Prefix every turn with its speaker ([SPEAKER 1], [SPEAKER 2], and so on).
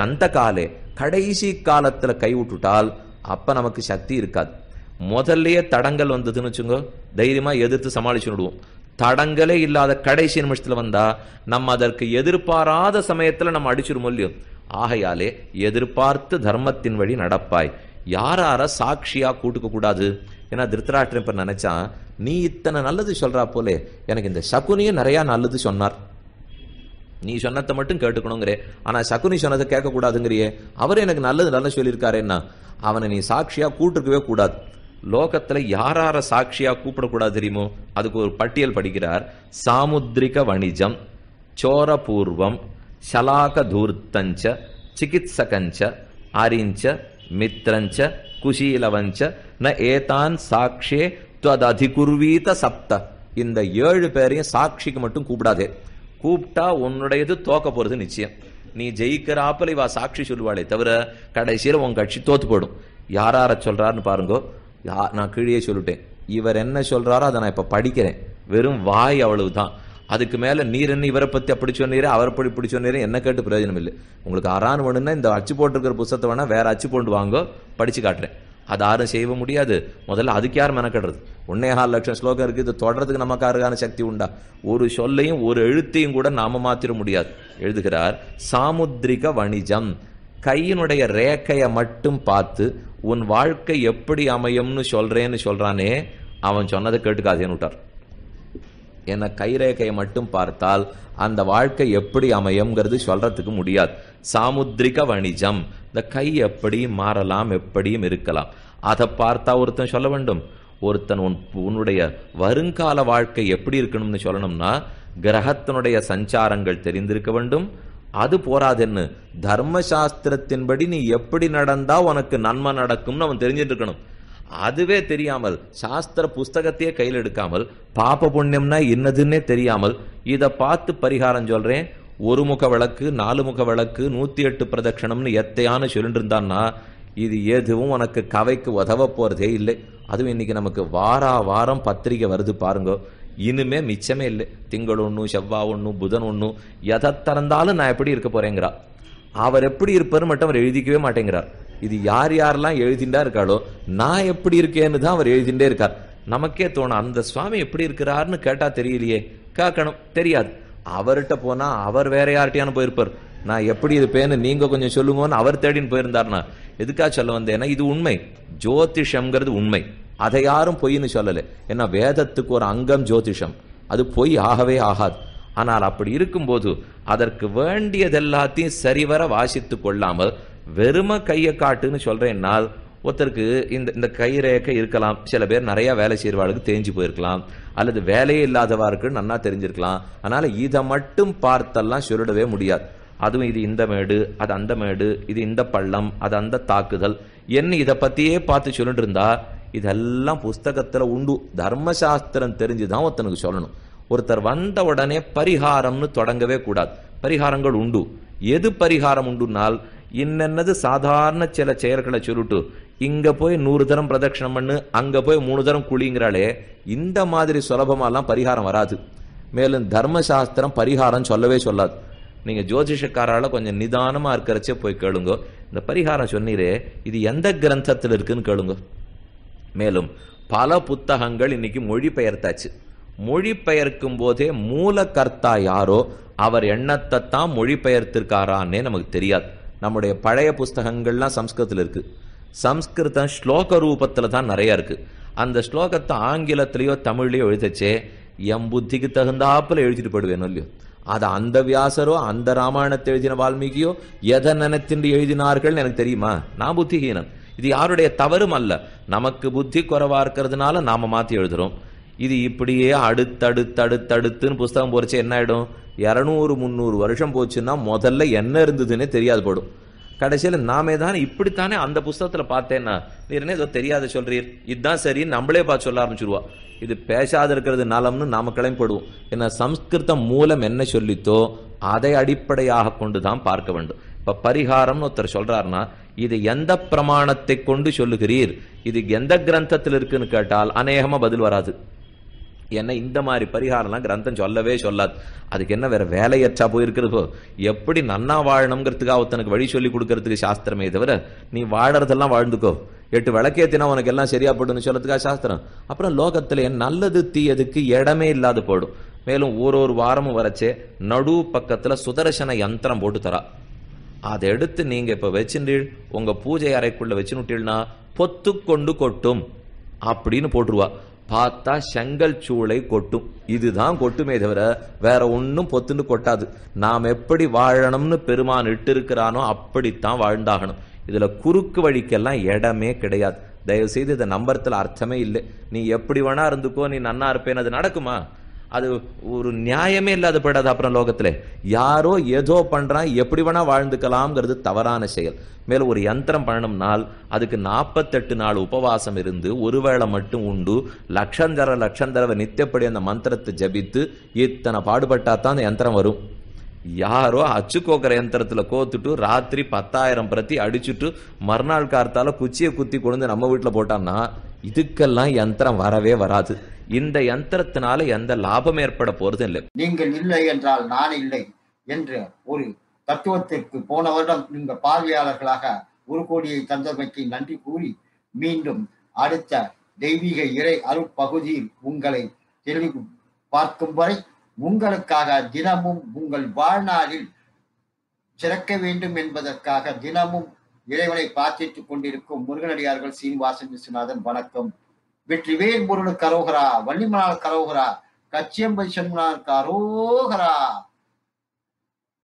[SPEAKER 1] அந்த காலே. கடைசி காலத்துல கை விட்டுட்டால் அப்ப நமக்கு சக்தி இருக்காது. முதல்லயே தடங்கல் வந்ததுன்னு வச்சுங்க தைரியமா எதிர்த்து சமாளிச்சு விடுவோம். தடங்களே இல்லாத கடைசி நிமிஷத்துல வந்தா நம்ம அதற்கு எதிர்பாராத சமயத்துல நம்ம அடிச்சிருமோ இல்லையோ? ஆகையாலே எதிர்பார்த்து தர்மத்தின் வழி நடப்பாய். யாரார சாட்சியா கூட்டுக்க கூடாது? ஏன்னா திருத்தராஷ்டிரன் இப்ப நினைச்சான் நீ இத்தனை நல்லது சொல்றா போலே. எனக்கு இந்த சகுனியும் நிறைய நல்லது சொன்னார். நீ சொன்னதை மட்டும் கேட்டுக்கணுங்கிறே. ஆனால் சகுனி சொன்னதை கேட்கக்கூடாதுங்கிறியே. அவர் எனக்கு நல்லது நல்லா சொல்லியிருக்காருன்னா அவனை நீ சாட்சியாக கூட்டுக்கவே கூடாது. லோகத்தில் யாரார சாட்சியாக கூப்பிடக்கூடாது தெரியுமோ? அதுக்கு ஒரு பட்டியல் படிக்கிறார். சாமுத்ரிக வணிஜம் சோரபூர்வம் சலாக தூர்த்தஞ்ச சிகித்சகஞ்ச அரிஞ்ச மித்ரஞ்ச குஷீலவஞ்ச ந ஏதான் சாட்சே அதிகுர்வீத சப்த. இந்த ஏழு பேரையும் சாட்சிக்கு மட்டும் கூப்பிடாதே. கூப்பிட்டா உன்னுடையது தோக்க போறது நிச்சயம். நீ ஜெயிக்கிறாப்பல இவா சாட்சி சொல்லுவாளே தவிர கடைசியில் உன் கட்சி தோத்து போடும் யாரார சொல்றாருன்னு பாருங்கோ. யா- நான் கீழே சொல்லிட்டேன். இவர் என்ன சொல்றாரோ அதை நான் இப்ப படிக்கிறேன். வெறும் வாய் அவ்வளவுதான். அதுக்கு மேல நீர் என்ன இவரை பத்தி அப்படி சொன்னீரே அவர் அப்படி இப்படி சொன்னீரே என்ன கேட்டு பிரயோஜனம் இல்லை. உங்களுக்கு ஆறான்னு வேணும்னா இந்த அச்சு போட்டிருக்கிற புத்தகத்தை வேணா வேற அச்சு போட்டு வாங்கோ படிச்சு காட்டுறேன். அது யாரும் செய்ய முடியாது. முதல்ல அதுக்கு யார் மெனக்கடுறது? ஒன்னே ஆறு லட்சம் ஸ்லோகம் இருக்கு இது தொடர்றதுக்கு நமக்காருக்கான சக்தி உண்டா? ஒரு சொல்லையும் ஒரு எழுத்தையும் கூட நாம மாத்திர முடியாது. எழுதுகிறார் சாமுத்ரிக வணிஜம் கையினுடைய ரேக்கையை மட்டும் பார்த்து உன் வாழ்க்கை எப்படி அமையும்னு சொல்றேன்னு சொல்றானே அவன் சொன்னதை கேட்டுக்காதேன்னு விட்டார். என கைரேகையை மட்டும் பார்த்தால் அந்த வாழ்க்கை எப்படி அமையும்ங்கிறது சொல்றதுக்கு முடியாது. சாமுத்ரிக வணிஜம் இந்த கை எப்படியும் மாறலாம் எப்படியும் இருக்கலாம். அதை பார்த்தா ஒருத்தன் சொல்ல வேண்டும் ஒருத்தன் உன் உன்னுடைய வருங்கால வாழ்க்கை எப்படி இருக்கணும்னு சொல்லணும்னா கிரகத்தினுடைய சஞ்சாரங்கள் தெரிந்திருக்க வேண்டும். அது போராதென்னு தர்மசாஸ்திரத்தின்படி நீ எப்படி நடந்தா உனக்கு நன்மை நடக்கும்னு அவன் தெரிஞ்சிட்டு இருக்கணும். அதுவே தெரியாமல் சாஸ்திர புஸ்தகத்தையே கையில் எடுக்காமல் பாப புண்ணியம்னா என்னதுன்னே தெரியாமல் இதை பார்த்து பரிகாரம் சொல்றேன் ஒரு முக விளக்கு நாலு முக விளக்கு நூத்தி எட்டு பிரதட்சணம்னு எத்தையான சொல்லிட்டு இருந்தான்னா இது எதுவும் உனக்கு கவைக்கு உதவ போறதே இல்லை. அதுவும் இன்னைக்கு நமக்கு வாரா வாரம் பத்திரிகை வருது பாருங்க. இனிமே மிச்சமே இல்லை. திங்கள் ஒன்று செவ்வாய் ஒன்று புதன் ஒன்று எதை திறந்தாலும் நான் எப்படி இருக்க போறேங்கிறா. அவர் எப்படி இருப்பார் மட்டும் அவர் எழுதிக்கவே மாட்டேங்கிறார். இது யார் யாரெல்லாம் எழுதிண்டா இருக்காளோ நான் எப்படி இருக்கேன்னு தான் அவர் எழுதிண்டே இருக்கார். நமக்கே தோணும் அந்த சுவாமி எப்படி இருக்கிறாருன்னு கேட்டா தெரியலையே. கேட்கணும் தெரியாது. அவர்கிட்ட போனா அவர் வேற யார்கிட்டயானு போயிருப்பார். நான் எப்படி இருப்பேன்னு நீங்க கொஞ்சம் சொல்லுங்கன்னு அவர் தேடின்னு போயிருந்தார்னா எதுக்காக சொல்ல வந்தேன்னா இது உண்மை. ஜோதிஷம்ங்கிறது உண்மை. அதை யாரும் பொய்ன்னு சொல்லலை. ஏன்னா வேதத்துக்கு ஒரு அங்கம் ஜோதிஷம். அது பொய் ஆகவே ஆகாது. ஆனால் அப்படி இருக்கும்போது அதற்கு வேண்டியது எல்லாத்தையும் சரிவர வாசித்து கொள்ளாமல் வெறும கையை காட்டுன்னு சொல்றேன்னால் ஒருத்தருக்கு இந்த இந்த கைரேகை இருக்கலாம். சில பேர் நிறைய வேலை செய்யறவாளுக்கு தேஞ்சு போயிருக்கலாம். அல்லது வேலையே இல்லாதவாருக்கு நன்னா தெரிஞ்சிருக்கலாம். அதனால இதை மட்டும் பார்த்தெல்லாம் சொல்லிடவே முடியாது. அதுவும் இது இந்த மேடு அது அந்த மேடு இது இந்த பள்ளம் அது அந்த தாக்குதல். என்ன இதை பத்தியே பார்த்து சொல்லிட்டு இருந்தா இதெல்லாம் புஸ்தகத்துல உண்டு. தர்மசாஸ்திரம் தெரிஞ்சுதான் ஒருத்தனுக்கு சொல்லணும். ஒருத்தர் வந்த உடனே பரிகாரம்னு தொடங்கவே கூடாது. பரிகாரங்கள் உண்டு. எது பரிகாரம் உண்டுனால் இன்னென்னது சாதாரண சில செயல்களை சொல்லிட்டு இங்க போய் நூறு தரம் பிரதட்சிணம் பண்ணு அங்க போய் மூணு தரம் குழிங்கிறாளே இந்த மாதிரி சுலபமாலாம் பரிகாரம் வராது. மேலும் தர்மசாஸ்திரம் பரிகாரம் சொல்லவே சொல்லாது. நீங்கள் ஜோதிஷக்காரால் கொஞ்சம் நிதானமாக இருக்கிறச்சே போய் கேளுங்க. இந்த பரிகாரம் சொன்னீரே இது எந்த கிரந்தத்தில் இருக்குன்னு கேளுங்க. மேலும் பல புத்தகங்கள் இன்னைக்கு மொழிபெயர்த்தாச்சு. மொழிபெயர்க்கும் போதே மூலகர்த்தா யாரோ அவர் எண்ணத்தை தான் மொழிபெயர்த்திருக்காரான்னே நமக்கு தெரியாது. நம்முடைய பழைய புஸ்தகங்கள்லாம் சம்ஸ்கிருதத்தில் இருக்கு. சம்ஸ்கிருதம் ஸ்லோக ரூபத்தில் தான் நிறைய இருக்கு. அந்த ஸ்லோகத்தை ஆங்கிலத்திலேயோ தமிழ்லையோ எழுதச்சே எம் புத்திக்கு தகுந்தாப்பில் எழுதிட்டு போடுவேன் இல்லையோ? அது அந்த வியாசரோ அந்த ராமாயணத்தை எழுதின வால்மீகியோ எதை நினைத்தின்றி எழுதினார்கள் எனக்கு தெரியுமா? நான் புத்திஹீனன் இது யாருடைய தவறும் அல்ல. நமக்கு புத்தி குறைவா இருக்கிறதுனால நாம மாத்தி எழுதுறோம். இது இப்படியே அடுத்தடுத்தடுத்தடுத்துன்னு புஸ்தகம் போறச்சு என்ன ஆயிடும் இரநூறு முந்நூறு வருஷம் போச்சுன்னா முதல்ல என்ன இருந்ததுன்னே தெரியாது போடும். கடைசியில் நாமே தானே இப்படித்தானே அந்த புஸ்தகத்தில் பார்த்தேன்னா நீர் என்ன ஏதோ தெரியாத சொல்றீர்? இதுதான் சரின்னு நம்மளே பார்த்து சொல்ல ஆரம்பிச்சிருவா. இது பேசாத இருக்கிறது நலம்னு நாம கிளம்பிப்படுவோம். ஏன்னா சம்ஸ்கிருதம் மூலம் என்ன சொல்லித்தோ அதை அடிப்படையாக கொண்டு தான் பார்க்க வேண்டும். இப்போ பரிகாரம்னு ஒருத்தர் சொல்றாருன்னா இது எந்த பிரமாணத்தை கொண்டு சொல்லுகிறீர்? இது எந்த கிரந்தத்தில் இருக்குன்னு கேட்டால் அநேகமாக பதில் வராது. ஏன்னா இந்த மாதிரி பரிகாரம்லாம் கிரந்தம் சொல்லவே சொல்லாது. அதுக்கு என்ன வேற வேலையற்றா போயிருக்கிறதோ எப்படி நன்னா வாழணுங்கிறதுக்காக ஒருத்தனுக்கு வழி சொல்லி கொடுக்கறதுக்கு சாஸ்திரமே தவிர நீ வாழறதெல்லாம் வாழ்ந்துக்கோ. எட்டு விளக்கேத்தினா உனக்கு எல்லாம் சரியா போடுன்னு சொல்றதுக்காக சாஸ்திரம். அப்புறம் லோகத்துல நல்லது தீயதுக்கு இடமே இல்லாது போடும் மேலும் ஒரு ஒரு வாரமும் வரைச்சே நடு பக்கத்துல சுதர்சன யந்திரம் போட்டு தரா. அதை எடுத்து நீங்க இப்ப வச்சுட்டீள் உங்க பூஜை அறைக்குள்ள வச்சுனுட்டீள்னா பொத்து கொண்டு கொட்டும் அப்படின்னு போட்டுருவா. பார்த்தா செங்கல் சூளை கொட்டும். இதுதான் கொட்டுமே தவிர வேற ஒன்றும் பொத்துன்னு கொட்டாது. நாம் எப்படி வாழணும்னு பெருமான் இட்டு இருக்கிறானோ அப்படித்தான் வாழ்ந்தாகணும். இதுல குறுக்கு வழிக்கெல்லாம் இடமே கிடையாது. தயவு செய்து இதை நம்புறதுல அர்த்தமே இல்லை. நீ எப்படி வேணா இருந்துக்கோ நீ நன்னா இருப்பேன்னு அது நடக்குமா? அது ஒரு நியாயமே இல்லாத போயிடாது அப்புறம் லோகத்தில். யாரோ ஏதோ பண்ணுறான் எப்படி வேணால் வாழ்ந்துக்கலாம்ங்கிறது தவறான செயல். மேலும் ஒரு யந்திரம் பண்ணணும்னால் அதுக்கு நாற்பத்தெட்டு நாள் உபவாசம் இருந்து ஒருவேளை மட்டும் உண்டு லட்சந்தர லட்சந்தரவை நித்தியப்படி அந்த மந்திரத்தை ஜபித்து இத்தனை பாடுபட்டா தான் அந்த யந்திரம் வரும். யாரோ அச்சு கோக்கிற யந்திரத்தில் கோத்துட்டு ராத்திரி பத்தாயிரம் பிரதி அடிச்சுட்டு மறுநாள் கார்த்தால குச்சியை குத்தி கொண்டு நம்ம வீட்டில் போட்டான்னா இதுக்கெல்லாம் யந்திரம் வரவே வராது. இந்த யந்திரத்தினால எந்த லாபம் ஏற்பட போறது இல்லை.
[SPEAKER 2] நீங்கள் இல்லை என்றால் நான் இல்லை என்று ஒரு தத்துவத்திற்கு போன வருடம் நீங்க பார்வையாளர்களாக ஒரு கோடியை தந்தமைக்கு நன்றி கூறி மீண்டும் அடுத்த தெய்வீக இறை அருட்பகுதியில் உங்களை தெளிவு பார்க்கும் வரை உங்களுக்காக தினமும் உங்கள் வாழ்நாளில் சிறக்க வேண்டும் என்பதற்காக தினமும் இறைவனை பிரார்த்தித்துக் கொண்டிருக்கும் முருகனடியார்கள் சீனிவாசன் விஸ்வநாதன் வணக்கம். வெற்றிவேல் முருகனுக்கு அரோகரா வள்ளிமலால் கரோகரா கச்சியம்பை சண்முனாருக்கு அரோகரா.